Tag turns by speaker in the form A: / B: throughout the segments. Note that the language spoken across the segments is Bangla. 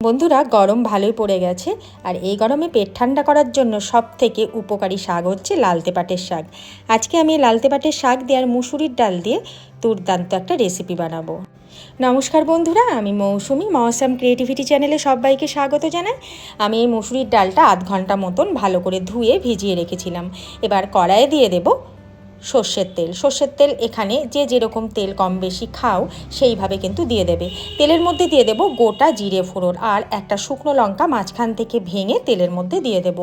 A: বন্ধুরা, গরম ভালোই পড়ে গেছে আর এই গরমে পেট ঠান্ডা করার জন্য সব থেকে উপকারী শাক হচ্ছে লালতে পাটের শাক। আজকে আমি লালতে পাটের শাক দিয়ে আর মুসুরির ডাল দিয়ে দুর্দান্ত একটা রেসিপি বানাবো। নমস্কার বন্ধুরা, আমি মৌসুমি মৌসাম ক্রিয়েটিভিটি চ্যানেলে সবাইকে স্বাগত জানাই। আমি এই মুসুরির ডালটা আধ ঘণ্টা মতন ভালো করে ধুয়ে ভিজিয়ে রেখেছিলাম। এবার কড়াইয়ে দিয়ে দেবো সর্ষের তেল। সর্ষের তেল এখানে যে যেরকম তেল কম বেশি খাও, সেইভাবে কিন্তু দিয়ে দেবে। তেলের মধ্যে দিয়ে দেবো গোটা জিরে ফোড়ন আর একটা শুকনো লঙ্কা মাঝখান থেকে ভেঙে তেলের মধ্যে দিয়ে দেব।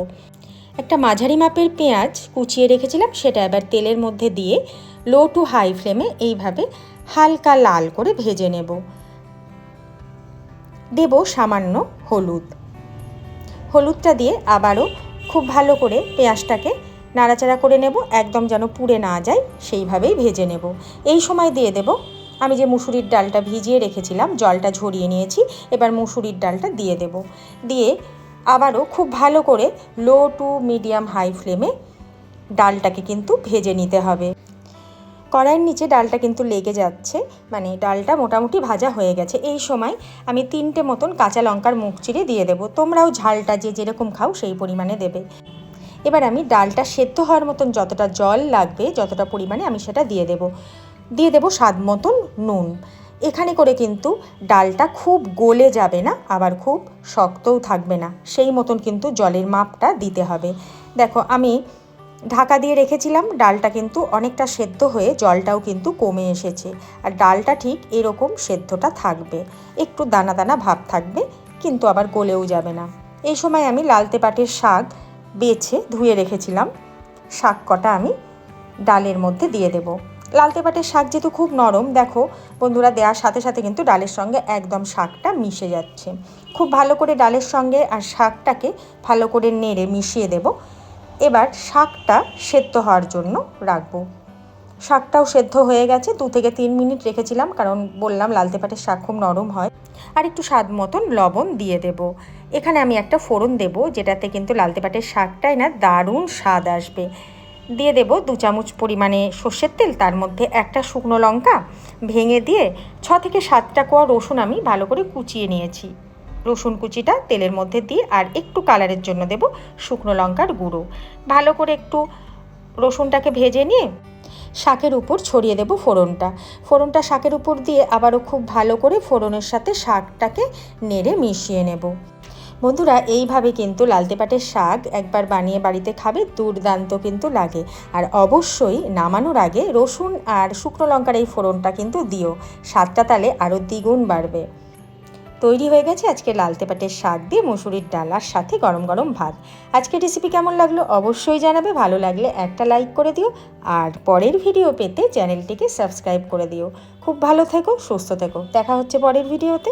A: একটা মাঝারি মাপের পেঁয়াজ কুচিয়ে রেখেছিলাম, সেটা এবার তেলের মধ্যে দিয়ে লো টু হাই ফ্লেমে এইভাবে হালকা লাল করে ভেজে নেব। দেব সামান্য হলুদ। হলুদটা দিয়ে আবারও খুব ভালো করে পেঁয়াজটাকে নাড়াচাড়া করে নেব, একদম যেন পুড়ে না যায়, সেইভাবেই ভেজে নেব। এই সময় দিয়ে দেব, আমি যে মুসুরির ডালটা ভিজিয়ে রেখেছিলাম, জলটা ঝরিয়ে নিয়েছি, এবার মুসুরির ডালটা দিয়ে দেব। দিয়ে আবারও খুব ভালো করে লো টু মিডিয়াম হাই ফ্লেমে ডালটাকে কিন্তু ভেজে নিতে হবে। কড়াইয়ের নিচে ডালটা কিন্তু লেগে যাচ্ছে মানে ডালটা মোটামুটি ভাজা হয়ে গেছে। এই সময় আমি তিনটে মতন কাঁচা লঙ্কার মুখ চিরে দিয়ে দেবো। তোমরাও ঝালটা যে যেরকম খাও সেই পরিমাণে দেবে। এবার আমি ডালটা সেদ্ধ হওয়ার মতন যতটা জল লাগবে, যতটা পরিমাণে আমি সেটা দিয়ে দেব। দিয়ে দেব স্বাদ মতন নুন। এখানে করে কিন্তু ডালটা খুব গলে যাবে না, আবার খুব শক্তও থাকবে না। সেই মতন কিন্তু জলের মাপটা দিতে হবে। দেখো, আমি ঢাকা দিয়ে রেখেছিলাম, ডালটা কিন্তু অনেকটা সেদ্ধ হয়ে জলটাও কিন্তু কমে এসেছে। আর ডালটা ঠিক এরকম সেদ্ধটা থাকবে। একটু দানা দানা ভাব থাকবে, কিন্তু আবার গলেও যাবে না। এই সময় আমি লালতে পাটের শাক বেছে ধুয়ে রেখেছিলাম। শাক কটা আমি ডালের মধ্যে দিয়ে দেব। লালতে পাটের শাক যেহেতু খুব নরম, দেখো বন্ধুরা, দেওয়ার সাথে সাথে কিন্তু ডালের সঙ্গে একদম শাকটা মিশে যাচ্ছে। খুব ভালো করে ডালের সঙ্গে আর শাকটাকে ভালো করে নেড়ে মিশিয়ে দেব। এবার শাকটা সেদ্ধ হওয়ার জন্য রাখব। শাকটাও সেদ্ধ হয়ে গেছে। দু থেকে তিন মিনিট রেখেছিলাম, কারণ বললাম লালতে পাটের শাক খুব নরম হয়। আর একটু স্বাদ মতন লবণ দিয়ে দেব। এখানে আমি একটা ফোড়ন দেব, যেটাতে কিন্তু লালতে পাটের শাকটাই না দারুণ স্বাদ আসবে। দিয়ে দেব দু চামচ পরিমাণে সর্ষের তেল, তার মধ্যে একটা শুকনো লঙ্কা ভেঙে দিয়ে ছ থেকে সাতটা কোয়া রসুন আমি ভালো করে কুচিয়ে নিয়েছি। রসুন কুচিটা তেলের মধ্যে দিয়ে আর একটু কালারের জন্য দেব শুকনো লঙ্কার গুঁড়ো। ভালো করে একটু রসুনটাকে ভেজে নিয়ে শাকের উপর ছড়িয়ে দেব ফোড়নটা। ফোড়নটা শাকের উপর দিয়ে আবারও খুব ভালো করে ফোড়নের সাথে শাকটাকে নেড়ে মিশিয়ে নেব। বন্ধুরা, এইভাবে কিন্তু লালতে পাটের শাক একবার বানিয়ে বাড়িতে খাবে, দুর্দান্ত কিন্তু লাগে। আর অবশ্যই নামানোর আগে রসুন আর শুকনো লঙ্কার এই ফোড়নটা কিন্তু দিও। স্বাদটা তাহলে আরও দ্বিগুণ বাড়বে। তৈরি হয়ে গেছে আজকে লালতে পাটের শাক দিয়ে মুসুরির ডালার সাথে গরম গরম ভাত। আজকে রেসিপি কেমন লাগল অবশ্যই জানাবে, ভালো লাগলে একটা লাইক করে দিও আর পরের ভিডিও পেতে চ্যানেলটিকে সাবস্ক্রাইব করে দিও। খুব ভালো থেকো, সুস্থ থেকো। দেখা হচ্ছে পরের ভিডিওতে